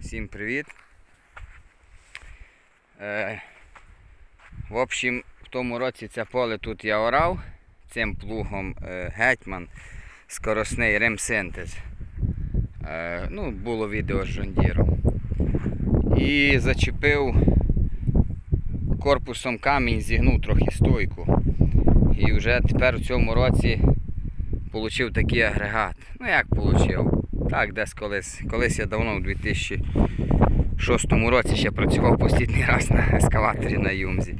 Всім привіт. Е, в общем, в тому році це поле тут я орав цим плугом е, гетьман скоросний ремсинтез. Е, ну, було відео з жондіром. І зачепив корпусом камінь, зігнув трохи стойку. І вже тепер в цьому році отримав такий агрегат. Ну як отримав? Так, десь колись. Колись я давно у 2006 році ще працював постійний раз на ескаваторі на Юмзі,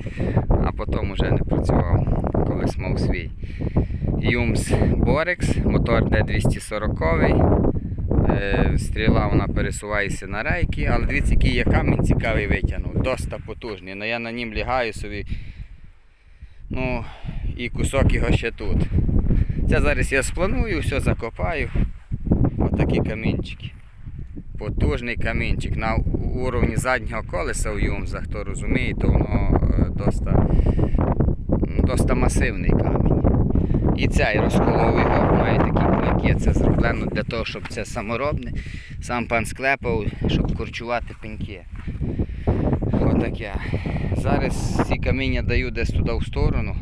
а потім вже не працював, колись мав свій. Юмз Борекс, мотор D240. Е, Стріла вона пересувається на рейки, але дивіться, який я камінь цікавий витягнув. Доста потужний. Ну, я на нім лягаю собі. Ну, і кусок його ще тут. Це зараз я спланую, все закопаю. Отакі камінчики. Потужний камінчик. На уровні заднього колеса у Юмза, хто розуміє, то воно е, доста, доста масивний камінь. І цей розколов його, має такі клинки. Це зроблено для того, щоб це саморобне. Сам пан склепав, щоб корчувати пеньки. Отаке. Зараз ці каміння даю десь туди в сторону.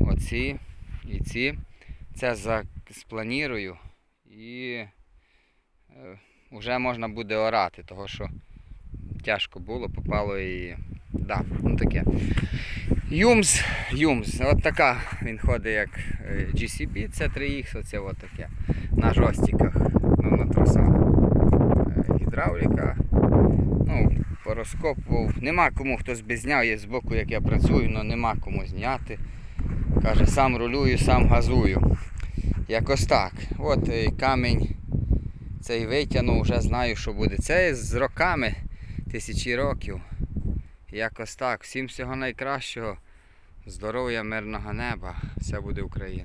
Оці і ці. Це за- спланірую і вже можна буде орати, того що тяжко було, попало і. Да, ну таке. Юмз, Юмз, от така він ходить як е, GCB, це 3X, оце от таке. На жостиках, ну, на тросах. Е, Гідравліка. Ну, порозкопував. Нема кому хтось би зняв, є збоку, як я працюю, але нема кому зняти. Каже, сам рулюю, сам газую. Якось так. От е, камінь цей витягнув, вже знаю, що буде. Це з роками, тисячі років. Якось так. Всім всього найкращого. Здоров'я, мирного неба. Все буде Україна.